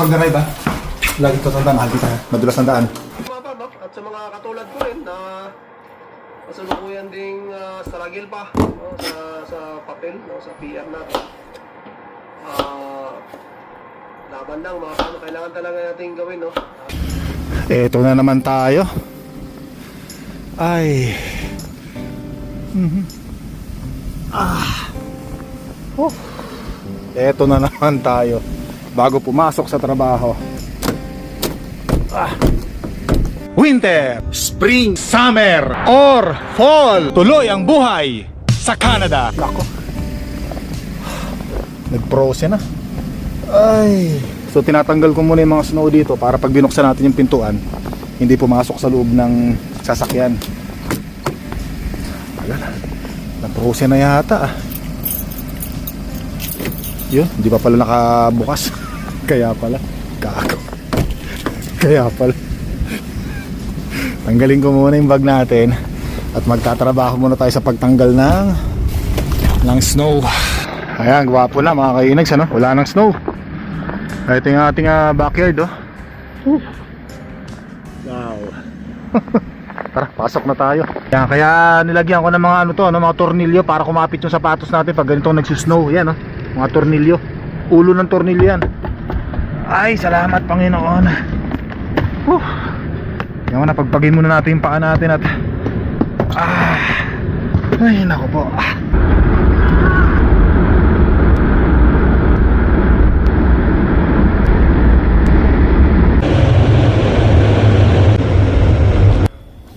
pag drive ha. Lagi ito tandaan, mahal kita. Madulas ang daan. At sa mga katulad ko rin na kasalukuyan ding uh, struggle pa no? sa, sa papel, no? sa PR natin. Ah, laban lang, mga paano kailangan talaga natin gawin, no? Eto na naman tayo. Ay. Mhm. Ah. Oh. Eto na naman tayo. Bago pumasok sa trabaho. Ah. Winter, Spring, Summer, or Fall. Tuloy ang buhay sa Canada. Nako. Nag-frozen na. Ay. So tinatanggal ko muna yung mga snow dito para pag binuksan natin yung pintuan, hindi pumasok sa loob ng sasakyan. Tagal. Nag-frozen na yata ah. Yun, hindi pa pala nakabukas. Kaya pala. Gago. Kaya pala. Tanggalin ko muna yung bag natin at magtatrabaho muna tayo sa pagtanggal ng ng snow. Ayan, gwapo na mga kainags ano? Wala nang snow. Ito yung ating ah, backyard oh. Wow. Tara, pasok na tayo. Yan, kaya nilagyan ko ng mga ano to, ano, mga tornilyo para kumapit yung sapatos natin pag ganitong nagsusnow. Yan oh, mga tornilyo. Ulo ng tornilyo yan. Ay, salamat Panginoon. Whew. Yan na, pagpagin muna natin yung paa natin at ah, ay nako po.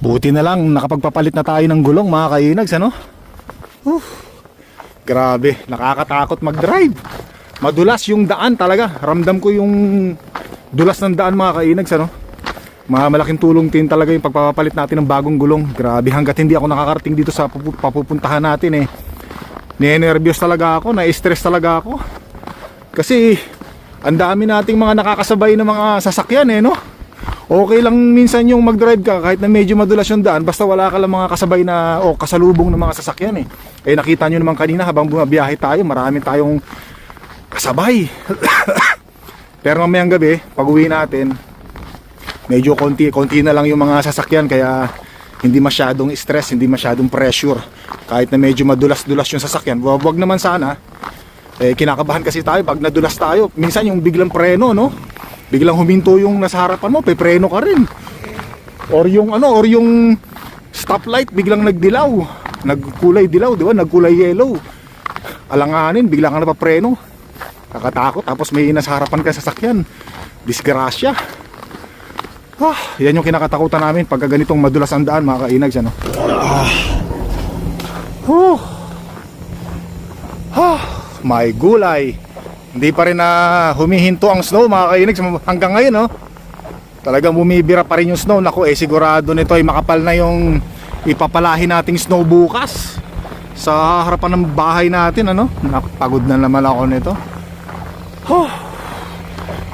Buti na lang nakapagpapalit na tayo ng gulong mga kainags ano? Whew. Grabe, nakakatakot mag-drive. Madulas yung daan talaga. Ramdam ko yung dulas ng daan mga kainags ano? Malaking tulong din talaga yung pagpapalit natin ng bagong gulong. Grabe hanggat hindi ako nakakarating dito sa papu- papupuntahan natin eh. Ninenervyos talaga ako, na-stress talaga ako. Kasi ang dami nating mga nakakasabay na mga sasakyan eh no? Okay lang minsan yung mag-drive ka kahit na medyo madulas yung daan basta wala ka lang mga kasabay na o kasalubong ng mga sasakyan eh. Eh nakita nyo naman kanina habang bumabiyahe tayo marami tayong kasabay. Pero mamayang gabi pag uwi natin medyo konti konti na lang yung mga sasakyan kaya hindi masyadong stress, hindi masyadong pressure. Kahit na medyo madulas-dulas yung sasakyan, wag naman sana. Eh kinakabahan kasi tayo pag nadulas tayo. Minsan yung biglang preno, no? Biglang huminto yung nasa harapan mo, pepreno ka rin. Or yung ano, or yung stoplight biglang nagdilaw. Nagkulay dilaw, di ba? Nagkulay yellow. Alanganin, bigla ka napapreno. Kakatakot, tapos may nasa harapan ka sa sasakyan. Disgrasya. Ah, yan yung kinakatakutan namin pagka ganitong madulas ang daan mga kainags ano. Ah. Huh. Ah, may gulay. Hindi pa rin na humihinto ang snow mga kainags hanggang ngayon no. Talagang bumibira pa rin yung snow. Nako eh sigurado nito ay makapal na yung ipapalahin nating snow bukas sa harapan ng bahay natin ano. Napagod na naman ako nito. Huh.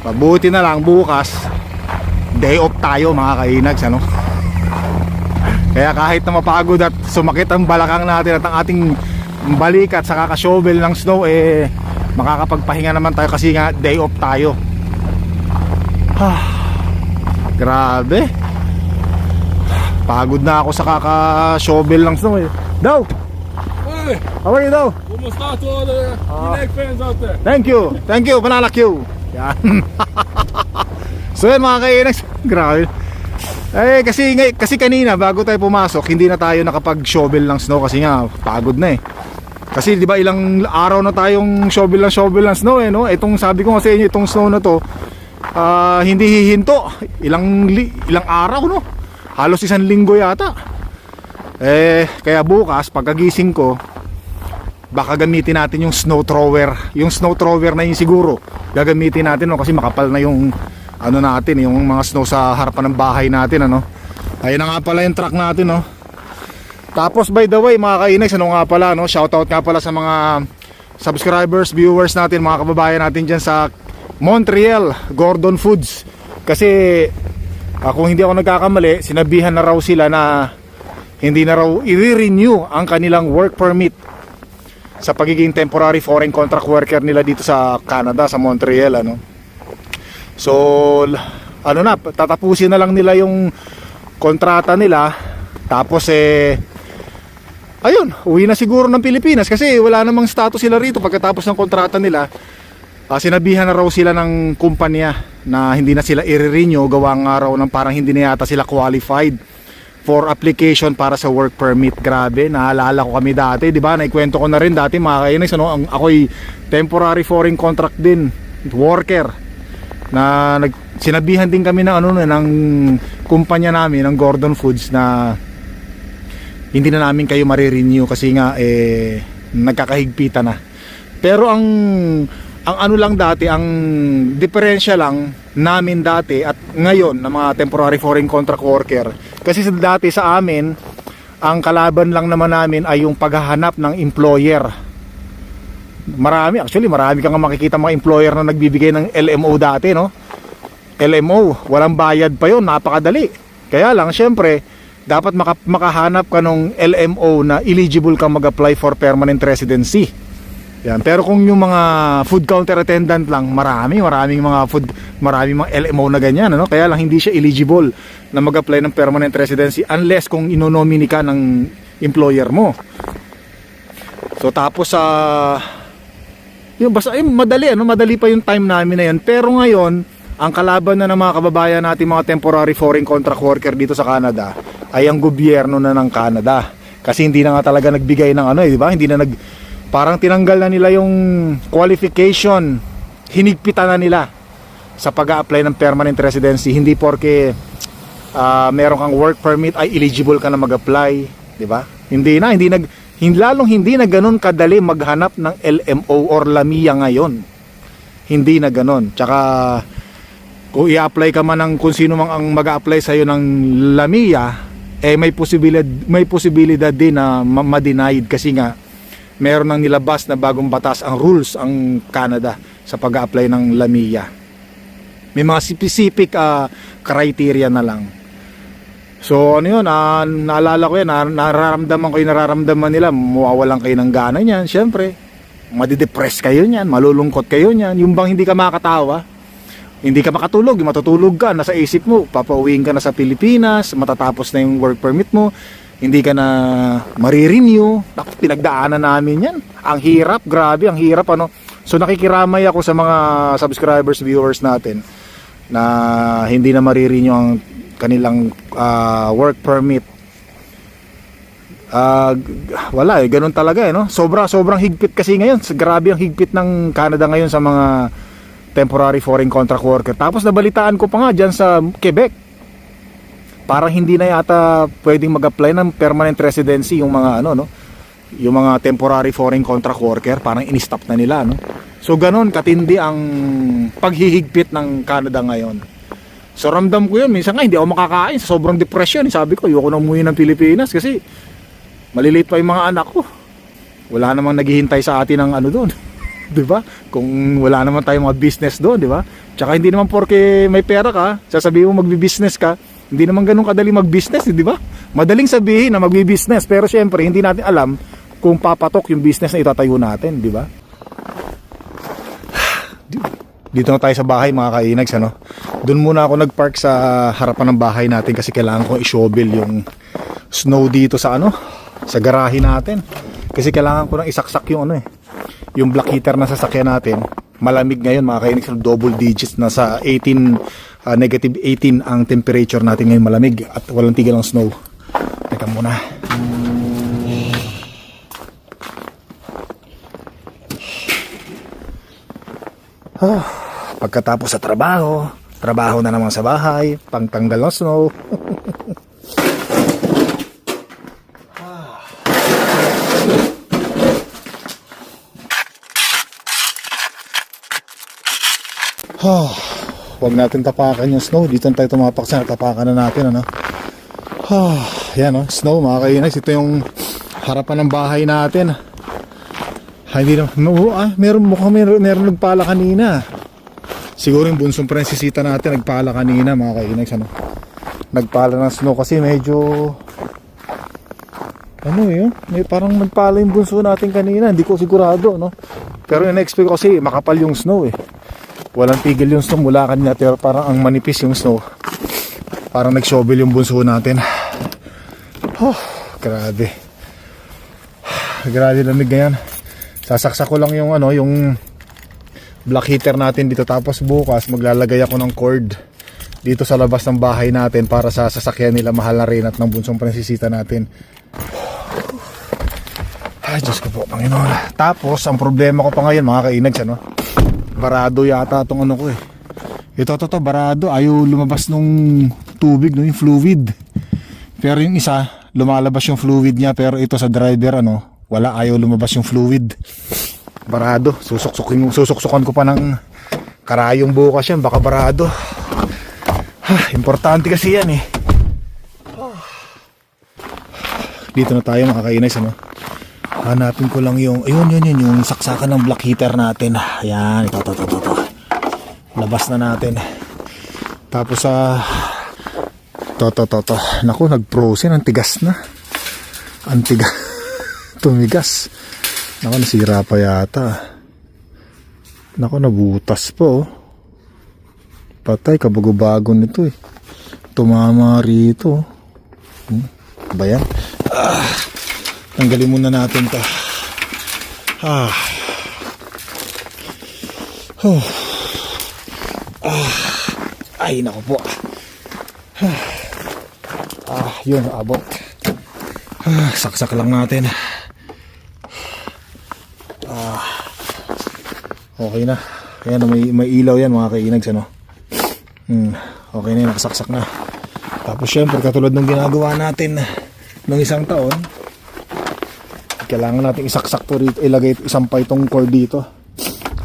Mabuti na lang bukas day off tayo mga kainags ano kaya kahit na mapagod at sumakit ang balakang natin at ang ating balikat sa kakashovel ng snow eh makakapagpahinga naman tayo kasi nga day off tayo ah, grabe pagod na ako sa kakashovel ng snow eh daw Hey, how are you daw kumusta to all the Unique fans out there? Thank you. Thank you, Banana Q. Yan. so yan mga kainags. Grabe. Eh kasi ngay- kasi kanina bago tayo pumasok, hindi na tayo nakapag-shovel ng snow kasi nga pagod na eh. Kasi 'di ba ilang araw na tayong shovel ng shovel ng snow eh no? Itong sabi ko nga sa inyo itong snow na to ah, hindi hihinto. Ilang ilang araw no? Halos isang linggo yata. Eh kaya bukas pagkagising ko baka gamitin natin yung snow thrower yung snow thrower na yun siguro gagamitin natin no kasi makapal na yung ano natin yung mga snow sa harapan ng bahay natin ano ayun na nga pala yung truck natin no tapos by the way mga kainags ano nga pala no shoutout nga pala sa mga subscribers viewers natin mga kababayan natin dyan sa Montreal Gordon Foods kasi ah, kung hindi ako nagkakamali sinabihan na raw sila na hindi na raw i-renew ang kanilang work permit sa pagiging temporary foreign contract worker nila dito sa Canada, sa Montreal ano. So, ano na, tatapusin na lang nila yung kontrata nila. Tapos eh, ayun, uwi na siguro ng Pilipinas kasi wala namang status sila rito pagkatapos ng kontrata nila. Ah, sinabihan na raw sila ng kumpanya na hindi na sila i-renew gawa nga raw ng parang hindi na yata sila qualified for application para sa work permit. Grabe, naalala ko kami dati, 'di ba? Naikwento ko na rin dati mga kainis, ano, ang ako'y temporary foreign contract din, worker. Na nag sinabihan din kami ng ano ng kumpanya namin ng Gordon Foods na hindi na namin kayo marirenew kasi nga eh nagkakahigpitan na. Pero ang ang ano lang dati, ang diferensya lang namin dati at ngayon ng mga temporary foreign contract worker. Kasi sa dati sa amin, ang kalaban lang naman namin ay yung paghahanap ng employer. Marami, actually marami kang makikita mga employer na nagbibigay ng LMO dati, no? LMO, walang bayad pa yon napakadali. Kaya lang, syempre, dapat maka, makahanap ka ng LMO na eligible kang mag-apply for permanent residency. Yan. Pero kung yung mga food counter attendant lang, marami, maraming mga food, maraming mga LMO na ganyan, ano? Kaya lang hindi siya eligible na mag-apply ng permanent residency unless kung inonomini ka ng employer mo. So tapos sa yung basta eh, madali ano, madali pa yung time namin na yan. Pero ngayon, ang kalaban na ng mga kababayan natin mga temporary foreign contract worker dito sa Canada ay ang gobyerno na ng Canada. Kasi hindi na nga talaga nagbigay ng ano eh, di ba? Hindi na nag parang tinanggal na nila yung qualification. Hinigpitan na nila sa pag-apply ng permanent residency. Hindi porke ah, meron kang work permit ay eligible ka na mag-apply, di ba? Hindi na, hindi nag hindi, lalong hindi na ganun kadali maghanap ng LMO or LAMIA ngayon. Hindi na ganun. Tsaka kung i-apply ka man ng kung sino mang ang mag-apply sa iyo ng LAMIA, eh may posibilidad may posibilidad din na ma- ma-denied kasi nga meron nang nilabas na bagong batas ang rules ang Canada sa pag-apply ng LAMIA. May mga specific ah, criteria na lang. So ano yun, ah, naalala ko yan, na, nararamdaman ko yung nararamdaman nila, mawawalan kayo ng gana niyan, syempre. Madidepress kayo niyan, malulungkot kayo niyan, yung bang hindi ka makatawa, hindi ka makatulog, matutulog ka, nasa isip mo, papauwiin ka na sa Pilipinas, matatapos na yung work permit mo, hindi ka na marirenew, Naku, pinagdaanan namin yan. Ang hirap, grabe, ang hirap ano. So nakikiramay ako sa mga subscribers, viewers natin na hindi na marirenew ang kanilang ah, work permit. G- wala eh, ganun talaga eh, no? Sobra, sobrang higpit kasi ngayon. Grabe ang higpit ng Canada ngayon sa mga temporary foreign contract worker. Tapos nabalitaan ko pa nga dyan sa Quebec. Parang hindi na yata pwedeng mag-apply ng permanent residency yung mga ano, no? Yung mga temporary foreign contract worker, parang in-stop na nila, no? So ganun katindi ang paghihigpit ng Canada ngayon. So ramdam ko yun, minsan nga hindi ako makakain sa sobrang depression. eh. Sabi ko, ayoko na umuwi ng Pilipinas kasi maliliit pa yung mga anak ko. Wala namang naghihintay sa atin ng ano doon. 'Di ba? Kung wala naman tayong mga business doon, 'di ba? Tsaka hindi naman porke may pera ka, sasabihin mo magbi-business ka, hindi naman ganun kadali mag-business, 'di ba? Madaling sabihin na magbi-business, pero syempre hindi natin alam kung papatok yung business na itatayo natin, 'di ba? Dito na tayo sa bahay mga kainags ano. Doon muna ako nagpark sa harapan ng bahay natin kasi kailangan ko i-shovel yung snow dito sa ano, sa garahe natin. Kasi kailangan ko nang isaksak yung ano eh, yung black heater na sasakyan natin. Malamig ngayon mga kainags, double digits na sa 18 ah, negative 18 ang temperature natin ngayon malamig at walang tigil ang snow. Teka muna. Pagkatapos sa trabaho, trabaho na naman sa bahay, pangtanggal ng snow. Ah, Huwag natin tapakan yung snow. Dito tayo tumapak sa tapakan na natin. Ano? Ah, yan oh, snow mga kainis. Ito yung harapan ng bahay natin. Ah, hindi na, no, ah, meron, mukhang meron, meron nagpala kanina. Siguro yung bunsong prinsesita natin nagpala kanina mga kainags ano. Nagpala ng snow kasi medyo ano eh, oh, may parang nagpala yung bunso natin kanina, hindi ko sigurado no. Pero in-expect ko kasi makapal yung snow eh. Walang tigil yung snow mula kanina pero parang ang manipis yung snow. Parang nag-shovel yung bunso natin. Oh, grabe. Grabe lamig ngayon. Sasaksak ko lang yung ano, yung black heater natin dito tapos bukas maglalagay ako ng cord dito sa labas ng bahay natin para sa sasakyan nila mahal na rin at ng bunsong prinsesita natin. Ay, Diyos ko po, Panginoon. Tapos, ang problema ko pa ngayon, mga kainags, ano? Barado yata itong ano ko eh. Ito, ito, ito, barado. Ayaw lumabas nung tubig, no, yung fluid. Pero yung isa, lumalabas yung fluid niya. Pero ito sa driver, ano, wala, ayaw lumabas yung fluid. Barado. Susuksukin, susuksukan ko pa ng karayong bukas yan. Baka barado. Ah, importante kasi yan eh. Dito na tayo mga kainay ano. Hanapin ko lang yung ayun yun yun yung saksakan ng black heater natin. Ayan, ito ito ito ito. ito. Labas na natin. Tapos sa to to to to. Naku, nag-frozen ang tigas na. Ang tigas. Tumigas. Naku, nasira pa yata. Naku, nabutas po. oh. Patay, kabago-bago nito eh. Tumama rito. Hmm, ba yan? Ah, tanggalin muna natin to. Ah. Oh. Ah. Ay, nako po. Ah, ah yun, abot. Ah, saksak lang natin. Ah. Okay na. Ayan, may, may ilaw yan mga kainags, ano? Hmm, okay na yun, nakasaksak na. Tapos syempre, katulad ng ginagawa natin nung isang taon, kailangan natin isaksak to rito, ilagay isang pa itong cord dito.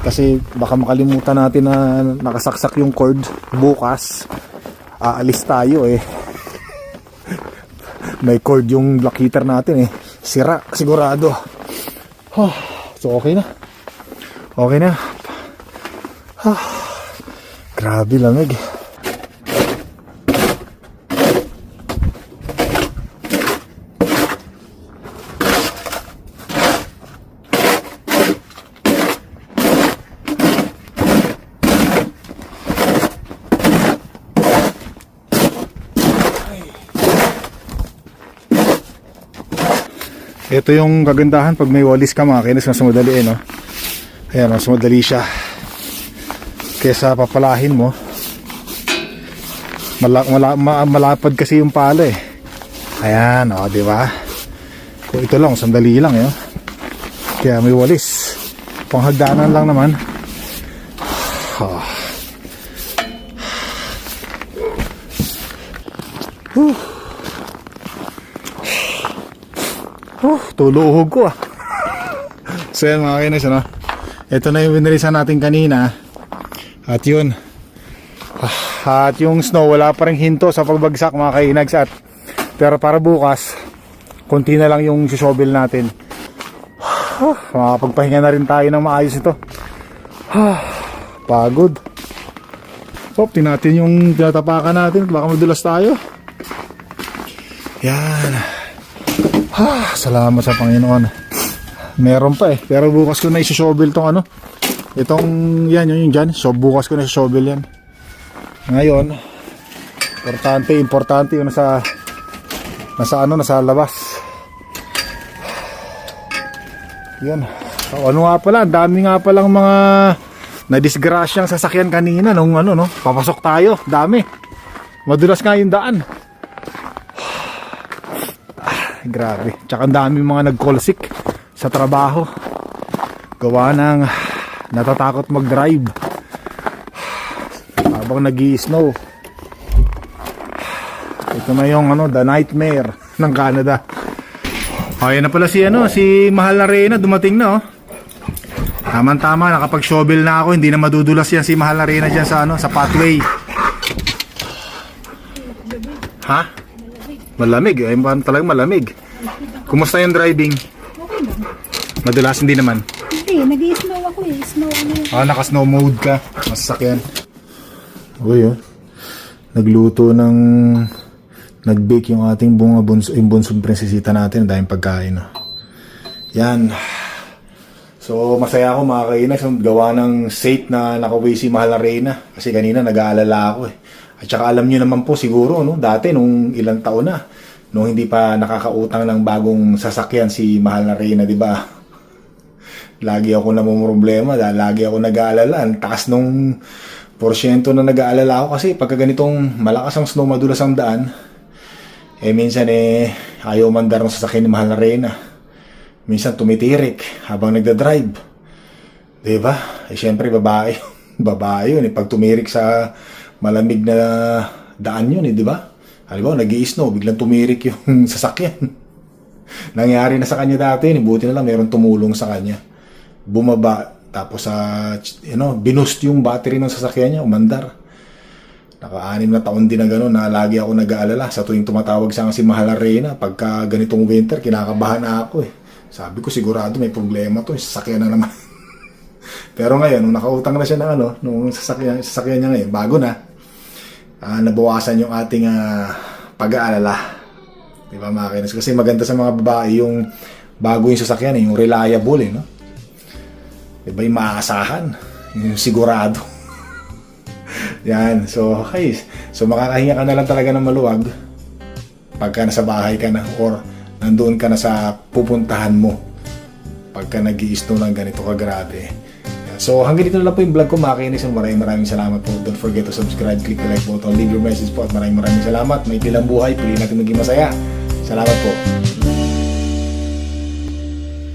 Kasi baka makalimutan natin na nakasaksak yung cord bukas. Aalis tayo eh. May cord yung black heater natin eh. Sira, sigurado. So okay na. Okay na. Grabe lamig. Ito yung kagandahan pag may walis ka mga kinis, mas madali eh, no? Ayan, mas madali siya. Kesa papalahin mo. Mala, mala, ma- malapad kasi yung pala eh. Ayan, o, di ba? Kung ito lang, sandali lang, eh. oh. Kaya may walis. Panghagdanan lang naman. Ah. Whew. Oh, tuluhog ko ah. So yan mga kinis, ano? Ito na yung winilisan natin kanina. At yun. At yung snow, wala pa rin hinto sa pagbagsak mga kainags. At, pero para bukas, konti na lang yung shovel natin. Ah, Makapagpahinga na rin tayo ng maayos ito. Pagod. Oh, natin yung tinatapakan natin. Baka madulas tayo. Yan. Ah, salamat sa Panginoon. Meron pa eh. Pero bukas ko na isi-shovel tong ano. Itong yan, yun yung dyan. So bukas ko na isi-shovel yan. Ngayon, importante, importante yung nasa nasa ano, nasa labas. Yan. So, ano nga pala, dami nga palang mga na-disgrasyang sasakyan kanina nung ano, no? Papasok tayo, dami. Madulas nga yung daan. Grabe. Tsaka ang dami mga nag-call sick sa trabaho. Gawa ng natatakot mag-drive. Habang nag snow Ito na yung ano, the nightmare ng Canada. Okay na pala si ano, si Mahal na Reyna dumating na oh. Tama-tama, nakapag-shovel na ako, hindi na madudulas yan si Mahal na Reyna dyan sa ano, sa pathway. Ha? Malamig, ay talagang malamig. Kumusta yung driving? Okay lang. Madalas hindi naman. Hindi, nag-i-snow ako eh. Snow ano yun. Ah, naka-snow mode ka. Masasakyan. Uy, oh. Nagluto ng... Nag-bake yung ating bunga bunso, yung bunsong prinsesita natin. Dahil pagkain. Oh. Yan. So, masaya ako mga kainas. Gawa ng safe na nakauwi si Mahal na Reyna. Kasi kanina nag-aalala ako eh. At saka alam nyo naman po siguro, no? dati nung ilang taon na, nung hindi pa nakakautang ng bagong sasakyan si Mahal na Reyna, di ba? Lagi ako namumroblema dahil lagi ako nag-aalala. Ang taas nung porsyento na nag-aalala ako kasi pagka ganitong malakas ang snow, madulas ang daan, eh minsan eh ayaw mandar ng sasakyan ni Mahal na Reyna. Minsan tumitirik habang nagda-drive. Di ba? Eh syempre babae. babae yun eh. Pag tumirik sa malamig na daan yun eh, di ba? Halimbawa, nag snow biglang tumirik yung sasakyan. Nangyari na sa kanya dati, eh. buti na lang meron tumulong sa kanya. Bumaba, tapos sa, you know, binoost yung battery ng sasakyan niya, umandar. Naka-anim na taon din na gano'n na lagi ako nag-aalala sa tuwing tumatawag sa si Mahal Arena pagka ganitong winter, kinakabahan na ako eh. Sabi ko sigurado may problema to, eh, sasakyan na naman. Pero ngayon, nung nakautang na siya ng ano, nung sasakyan, sasakyan niya ngayon, bago na, ah, nabawasan yung ating ah, pag-aalala. Di ba mga? Kasi maganda sa mga babae yung bago yung sasakyan, eh, yung reliable eh, no? Di ba yung maaasahan? Yung sigurado. Yan. So, okay. So, makakahinga ka na lang talaga ng maluwag pagka nasa bahay ka na or nandoon ka na sa pupuntahan mo pagka nag snow ng ganito kagrabe. Yan. So, hanggang dito na lang po yung vlog ko mga kainis. Maraming maraming salamat po. Don't forget to subscribe, click the like button, leave your message po at maraming maraming salamat. May ilang buhay, pili natin maging masaya. Salamat po.